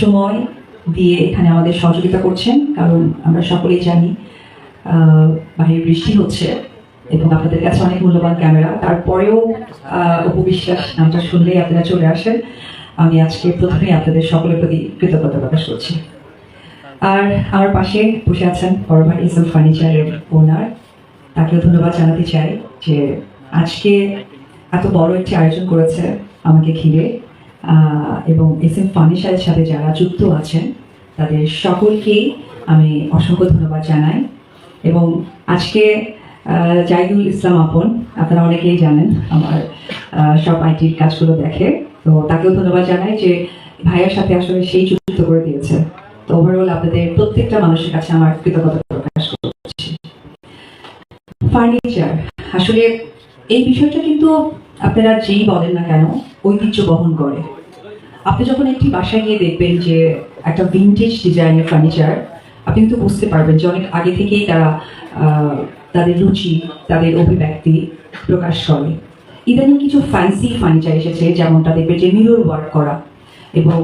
সময় দিয়ে এখানে আমাদের সহযোগিতা করছেন কারণ আমরা সকলেই জানি বাইরে বৃষ্টি হচ্ছে এবং আপনাদের কাছে অনেক মূল্যবান ক্যামেরা। তারপরেও আহ, অপু বিশ্বাস নামটা শুনলেই আপনারা চলে আসেন। আমি আজকে প্রথমে আপনাদের সকলের প্রতি কৃতজ্ঞতা প্রকাশ করছি। আর আমার পাশে বসে আছেন বড় ভাই ইসল ফার্নিচারের ওনার। তাকেও ধন্যবাদ জানাতে চাই যে আজকে এত বড় একটি আয়োজন করেছে আমাকে ঘিরে। এবং এস এম ফার্নিচারের সাথে যারা যুক্ত আছেন, তাদের সকলকেই আমি অসংখ্য ধন্যবাদ জানাই। এবং আজকে জাহিদুল ইসলাম আপন, আপনারা অনেকেই জানেন, আমার সব আইটির কাজগুলো দেখে। তো তাকেও ধন্যবাদ জানাই যে ভাইয়ের সাথে আসলে সেই যুক্ত করে দিয়েছে। তো ওভারঅল আপনাদের প্রত্যেকটা মানুষের কাছে আমার কৃতজ্ঞতা প্রকাশ করছি। ফার্নিচার আসলে এই বিষয়টা কিন্তু আপনারা যেই বলেন না কেন ঐতিহ্য বহন করে। আপনি যখন একটি বাসায় গিয়ে দেখবেন যে একটা ভিন্টেজ ডিজাইনের ফার্নিচার আপনি কিন্তু বুঝতে পারবেন যে অনেক আগে থেকেই তারা তাদের রুচি, তাদের অভিব্যক্তি প্রকাশ করে। ইদানিং কিছু ফ্যান্সি ফার্নিচার এসেছে, যেমনটা দেখবে যে মিরর ওয়ার্ক করা। এবং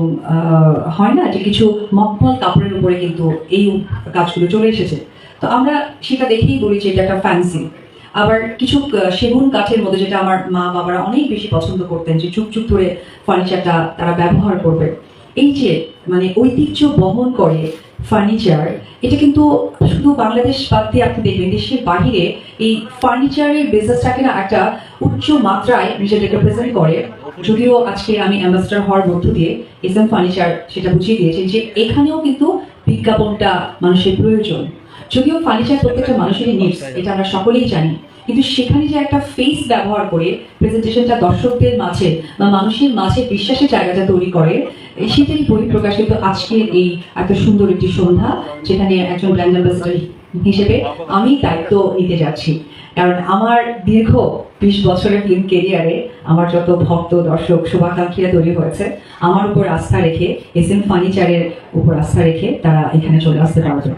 হয় না যে কিছু মকমল কাপড়ের উপরে কিন্তু এই কাজগুলো চলে এসেছে। তো আমরা সেটা দেখেই বলি যে এটা একটা ফ্যান্সি আবার কিছু সেগুন কাঠের মধ্যে যেটা আমার মা বাবারা অনেক বেশি পছন্দ করতেন, যে চুপ চুপ ধরে ফার্নিচারটা তারা ব্যবহার করবে। এই যে মানে ঐতিহ্য বহন করে ফার্নিচার এটা কিন্তু শুধু বাংলাদেশ বাদ দিয়ে আপনি দেখবেন, দেশের বাহিরে এই ফার্নিচারের বিজনেসটাকে না একটা উচ্চ মাত্রায় নিজেদেরকে প্রেজেন্ট করে। যদিও আজকে আমি অ্যাম্বাসডার হওয়ার মধ্য দিয়ে এস এম ফার্নিচার সেটা বুঝিয়ে দিয়েছে যে এখানেও কিন্তু বিজ্ঞাপনটা মানুষের প্রয়োজন। যদিও ফার্নিচার প্রত্যেকটা মানুষেরই নিডস এটা আমরা সকলেই জানি। কিন্তু সেখানে যে একটা ফেস ব্যবহার করে প্রেজেন্টেশনটা দর্শকদের মাঝে বা মানুষের মাঝে বিশ্বাসের জায়গাটা তৈরি করে, এই সেটারই বহিঃপ্রকাশ কিন্তু আজকের এই এত সুন্দর একটি সন্ধ্যা, যেখানে একজন ব্র্যান্ড অ্যাম্বাসেডর হিসেবে আমি দায়িত্ব নিতে যাচ্ছি। কারণ আমার দীর্ঘ বিশ বছরের ফিল্ম কেরিয়ারে আমার যত ভক্ত, দর্শক, শুভাকাঙ্ক্ষীরা তৈরি হয়েছে, আমার উপর আস্থা রেখে এস এম ফার্নিচারের উপর আস্থা রেখে তারা এখানে চলে আসতে পারবে।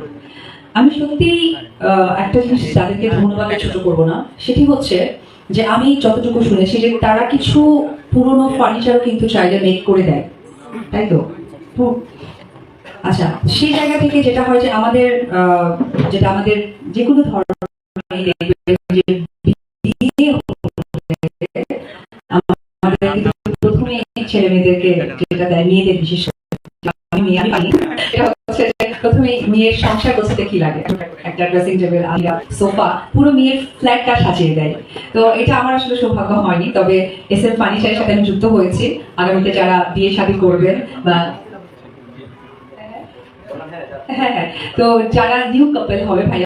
আমি সত্যিই আহ, একটা জিনিস তাদেরকে ধন্যবাদ ছোট করব না সেটি হচ্ছে যে আমি যতটুকু শুনেছি যে তারা কিছু পুরনো ফার্নিচারও কিন্তু চাইলে মেক করে দেয়। তাই তো? আচ্ছা সেই জায়গা থেকে যেটা হয় যে আমাদের যেটা আমাদের যে কোনো ধরনের প্রথমে ছেলে মেয়েদেরকে যেটা দেয় মেয়েদের বিশেষ প্রথমে মেয়ের সংসার গোছাতে কি লাগে? একটা ড্রেসিং টেবিল আলিয়া সোফা পুরো মেয়ের ফ্ল্যাটটা সাজিয়ে দেয়। তো এটা আমার আসলে সৌভাগ্য হয়নি, তবে এস এম ফানিশার সাথে আমি যুক্ত হয়েছি। আগামীতে যারা বিয়ে শাদী করবেন বা হ্যাঁ হ্যাঁ তো যারা নিউ কাপল হবে ভাই